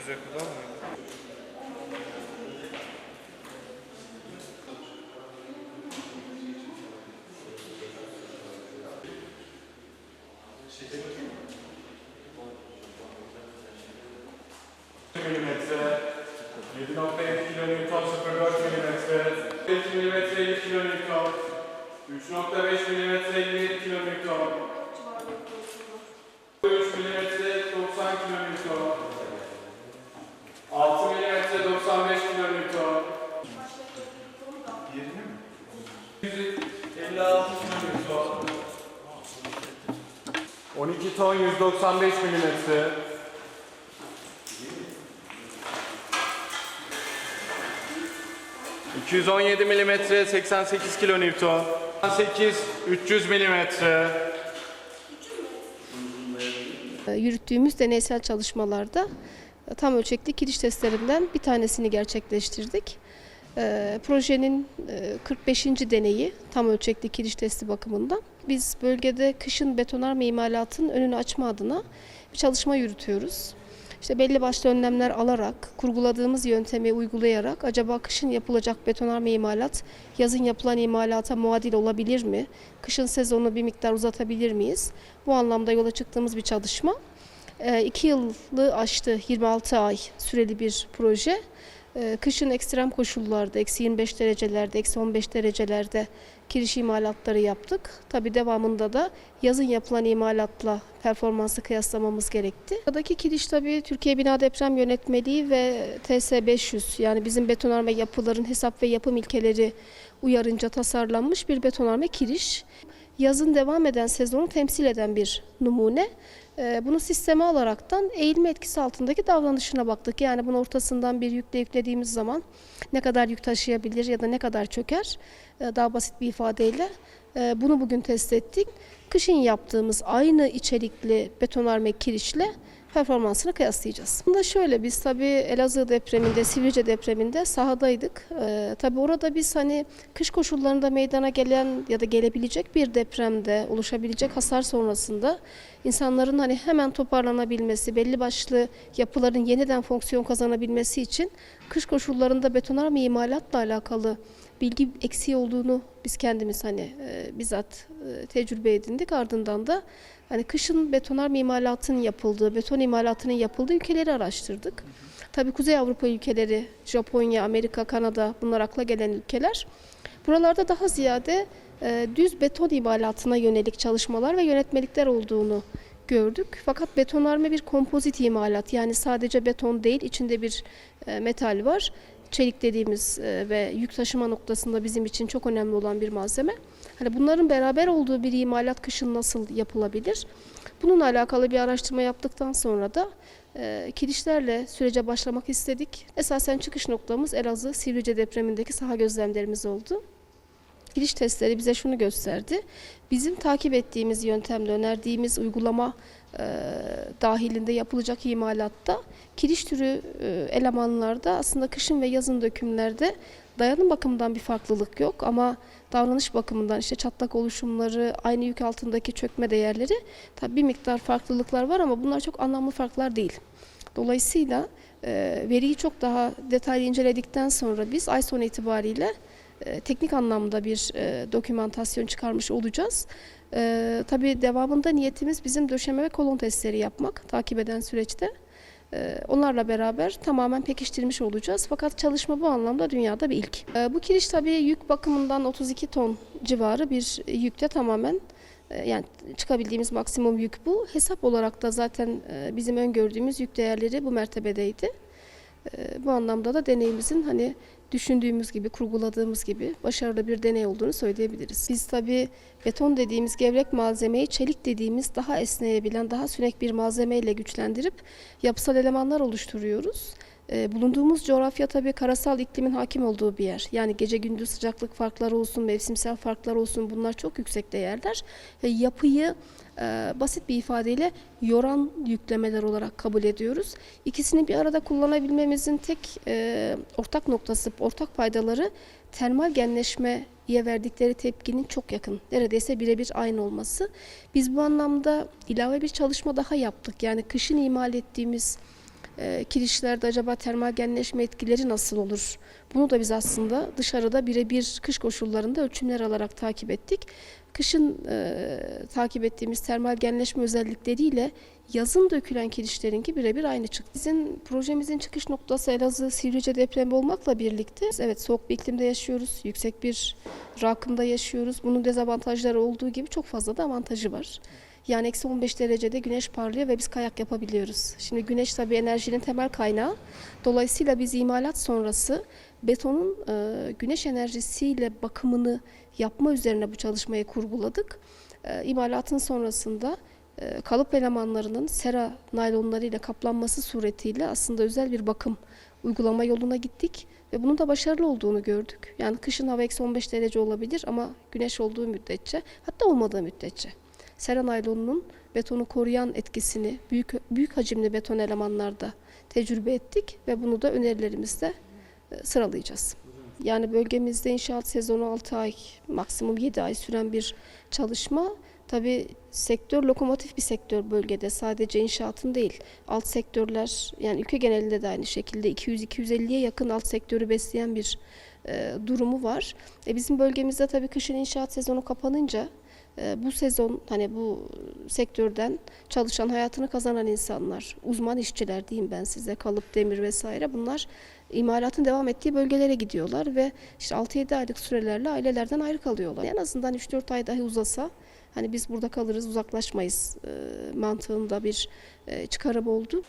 Füze kullanmıyor. milimetre, 7.7 kilonewton 0.4 milimetre, 5 milimetre 50 kilonewton, 3.5 milimetre 27 kilonewton, 3 milimetre 90 kilonewton, 12 ton 195 milimetre, 217 milimetre 88 kilonewton. 8 300 milimetre. E, Yürüttüğümüz deneysel çalışmalarda tam ölçekli kiriş testlerinden bir tanesini gerçekleştirdik. E, Projenin e, 45. deneyi tam ölçekli kiriş testi bakımından. Biz bölgede kışın betonarme imalatının önünü açma adına bir çalışma yürütüyoruz. İşte belli başlı önlemler alarak, kurguladığımız yöntemi uygulayarak acaba kışın yapılacak betonarme imalat yazın yapılan imalata muadil olabilir mi? Kışın sezonu bir miktar uzatabilir miyiz? Bu anlamda yola çıktığımız bir çalışma. Ee, iki yılı aştı 26 ay süreli bir proje. Ee, Kışın ekstrem koşullarda, eksi 25 derecelerde, eksi 15 derecelerde kiriş imalatları yaptık. Tabii devamında da yazın yapılan imalatla performansı kıyaslamamız gerekti. Buradaki kiriş tabii Türkiye Bina Deprem Yönetmeliği ve TS 500 yani bizim betonarme yapıların hesap ve yapım ilkeleri uyarınca tasarlanmış bir betonarme kiriş. Yazın devam eden sezonu temsil eden bir numune. Ee, Bunu sisteme alaraktan eğilme etkisi altındaki davranışına baktık. Yani bunu ortasından bir yükle yüklediğimiz zaman ne kadar yük taşıyabilir ya da ne kadar çöker Ee, daha basit bir ifadeyle e, bunu bugün test ettik. Kışın yaptığımız aynı içerikli betonarme kirişle performansını kıyaslayacağız. Bunda şöyle biz tabii Elazığ depreminde, Sivrice depreminde sahadaydık. Ee, tabii orada biz hani kış koşullarında meydana gelen ya da gelebilecek bir depremde oluşabilecek hasar sonrasında insanların hani hemen toparlanabilmesi, belli başlı yapıların yeniden fonksiyon kazanabilmesi için kış koşullarında betonarme imalatla alakalı bilgi eksiği olduğunu biz kendimiz hani e, bizzat e, tecrübe edindik. Ardından da hani kışın betonarme imalatının yapıldığı, beton imalatının yapıldığı ülkeleri araştırdık. Tabii Kuzey Avrupa ülkeleri, Japonya, Amerika, Kanada bunlar akla gelen ülkeler. Buralarda daha ziyade e, düz beton imalatına yönelik çalışmalar ve yönetmelikler olduğunu gördük. Fakat betonarme bir kompozit imalat yani sadece beton değil içinde bir e, metal var. Çelik dediğimiz e, ve yük taşıma noktasında bizim için çok önemli olan bir malzeme. Hani bunların beraber olduğu bir imalat kışın nasıl yapılabilir? Bununla alakalı bir araştırma yaptıktan sonra da e, kirişlerle sürece başlamak istedik. Esasen çıkış noktamız Elazığ Sivrice depremindeki saha gözlemlerimiz oldu. Giriş testleri bize şunu gösterdi. Bizim takip ettiğimiz yöntemle önerdiğimiz uygulama e, dahilinde yapılacak imalatta kiriş türü e, elemanlarda aslında kışın ve yazın dökümlerde dayanım bakımından bir farklılık yok ama davranış bakımından işte çatlak oluşumları, aynı yük altındaki çökme değerleri tabii bir miktar farklılıklar var ama bunlar çok anlamlı farklar değil. Dolayısıyla e, veriyi çok daha detaylı inceledikten sonra biz ay sonu itibariyle teknik anlamda bir e, dokümantasyon çıkarmış olacağız. E, tabii devamında niyetimiz bizim döşeme ve kolon testleri yapmak takip eden süreçte. E, onlarla beraber tamamen pekiştirmiş olacağız. Fakat çalışma bu anlamda dünyada bir ilk. E, bu kiriş tabii yük bakımından 32 ton civarı bir yükte tamamen e, yani çıkabildiğimiz maksimum yük bu. Hesap olarak da zaten e, bizim öngördüğümüz yük değerleri bu mertebedeydi. E, Bu anlamda da deneyimizin hani düşündüğümüz gibi, kurguladığımız gibi başarılı bir deney olduğunu söyleyebiliriz. Biz tabii beton dediğimiz gevrek malzemeyi çelik dediğimiz daha esneyebilen, daha sünek bir malzemeyle güçlendirip yapısal elemanlar oluşturuyoruz. Ee, Bulunduğumuz coğrafya tabii karasal iklimin hakim olduğu bir yer. Yani gece gündüz sıcaklık farkları olsun, mevsimsel farklar olsun bunlar çok yüksek değerler. Yapıyı e, basit bir ifadeyle yoran yüklemeler olarak kabul ediyoruz. İkisini bir arada kullanabilmemizin tek e, ortak noktası, ortak faydaları termal genleşmeye verdikleri tepkinin çok yakın. Neredeyse birebir aynı olması. Biz bu anlamda ilave bir çalışma daha yaptık. Yani kışın imal ettiğimiz e, kirişlerde acaba termal genleşme etkileri nasıl olur? Bunu da biz aslında dışarıda birebir kış koşullarında ölçümler alarak takip ettik. Kışın e, takip ettiğimiz termal genleşme özellikleriyle yazın dökülen kirişlerinki birebir aynı çıktı. Bizim projemizin çıkış noktası Elazığ Sivrice depremi olmakla birlikte evet soğuk bir iklimde yaşıyoruz, yüksek bir rakımda yaşıyoruz. Bunun dezavantajları olduğu gibi çok fazla da avantajı var. Yani eksi 15 derecede güneş parlıyor ve biz kayak yapabiliyoruz. Şimdi güneş tabii enerjinin temel kaynağı. Dolayısıyla biz imalat sonrası betonun e, güneş enerjisiyle bakımını yapma üzerine bu çalışmayı kurguladık. E, imalatın sonrasında e, kalıp elemanlarının sera naylonlarıyla kaplanması suretiyle aslında özel bir bakım uygulama yoluna gittik ve bunun da başarılı olduğunu gördük. Yani kışın hava eksi 15 derece olabilir ama güneş olduğu müddetçe hatta olmadığı müddetçe sera naylonunun betonu koruyan etkisini büyük büyük hacimli beton elemanlarda tecrübe ettik ve bunu da önerilerimizde e, sıralayacağız. Yani bölgemizde inşaat sezonu 6 ay, maksimum 7 ay süren bir çalışma. Tabii sektör lokomotif bir sektör bölgede. Sadece inşaatın değil. Alt sektörler yani ülke genelinde de aynı şekilde 200-250'ye yakın alt sektörü besleyen bir e, durumu var. E, bizim bölgemizde tabii kışın inşaat sezonu kapanınca bu sezon hani bu sektörden çalışan hayatını kazanan insanlar, uzman işçiler diyeyim ben size kalıp demir vesaire bunlar imalatın devam ettiği bölgelere gidiyorlar ve işte 6-7 aylık sürelerle ailelerden ayrı kalıyorlar. En azından 3-4 ay dahi uzasa hani biz burada kalırız uzaklaşmayız e, mantığında bir e, çıkarım oldu.